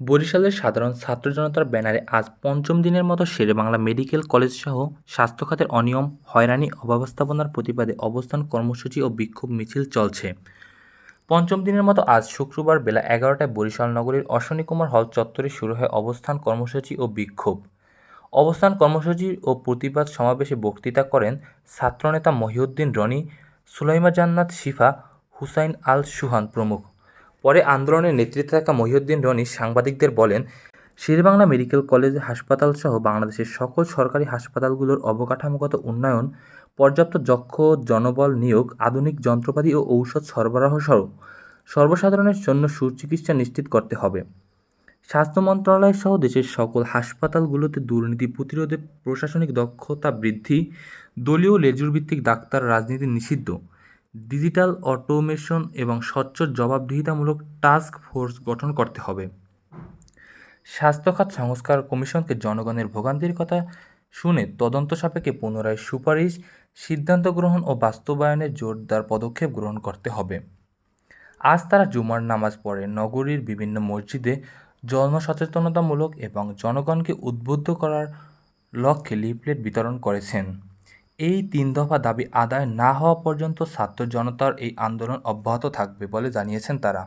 বরিশালের সাধারণ ছাত্র জনতার ব্যানারে আজ পঞ্চম দিনের মতো শেরেবাংলা মেডিকেল কলেজসহ স্বাস্থ্য খাতের অনিয়ম, হয়রানি, অব্যবস্থাপনার প্রতিবাদে অবস্থান কর্মসূচি ও বিক্ষোভ মিছিল চলছে। পঞ্চম দিনের মতো আজ শুক্রবার বেলা এগারোটায় বরিশাল নগরীর অশ্বনী কুমার হল চত্বরে শুরু হয় অবস্থান কর্মসূচি ও বিক্ষোভ। অবস্থান কর্মসূচি ও প্রতিবাদ সমাবেশে বক্তৃতা করেন ছাত্রনেতা মহিউদ্দিন রনি, সুলাইমা জান্নাত শিফা, হুসাইন আল সুহান প্রমুখ। পরে আন্দোলনের নেতৃত্বে থাকা মহিউদ্দিন রনি সাংবাদিকদের বলেন, শেরেবাংলা মেডিকেল কলেজ হাসপাতালসহ বাংলাদেশের সকল সরকারি হাসপাতালগুলোর অবকাঠামোগত উন্নয়ন, পর্যাপ্ত যক্ষ জনবল নিয়োগ, আধুনিক যন্ত্রপাতি ও ঔষধ সরবরাহ সহ সর্বসাধারণের জন্য সুচিকিৎসা নিশ্চিত করতে হবে। স্বাস্থ্য মন্ত্রণালয় সহ দেশের সকল হাসপাতালগুলোতে দুর্নীতি প্রতিরোধে প্রশাসনিক দক্ষতা বৃদ্ধি, দলীয় লেজুরভিত্তিক ডাক্তার রাজনীতি নিষিদ্ধ। ডিজিটাল অটোমেশন এবং স্বচ্ছ জবাবদিহিতামূলক টাস্ক ফোর্স গঠন করতে হবে। স্বাস্থ্য খাত সংস্কার কমিশনকে জনগণের ভোগান্তির কথা শুনে তদন্ত সাপেক্ষে পুনরায় সুপারিশ, সিদ্ধান্ত গ্রহণ ও বাস্তবায়নে জোরদার পদক্ষেপ গ্রহণ করতে হবে। আজ তারা জুমার নামাজ পড়ে নগরীর বিভিন্ন মসজিদে জনসচেতনতামূলক এবং জনগণকে উদ্বুদ্ধ করার লক্ষ্যে লিফলেট বিতরণ করেছেন। এই তিন দফা দাবি আদায় না হওয়া পর্যন্ত ছাত্র জনতার এই আন্দোলন অব্যাহত থাকবে বলে জানিয়েছেন তারা।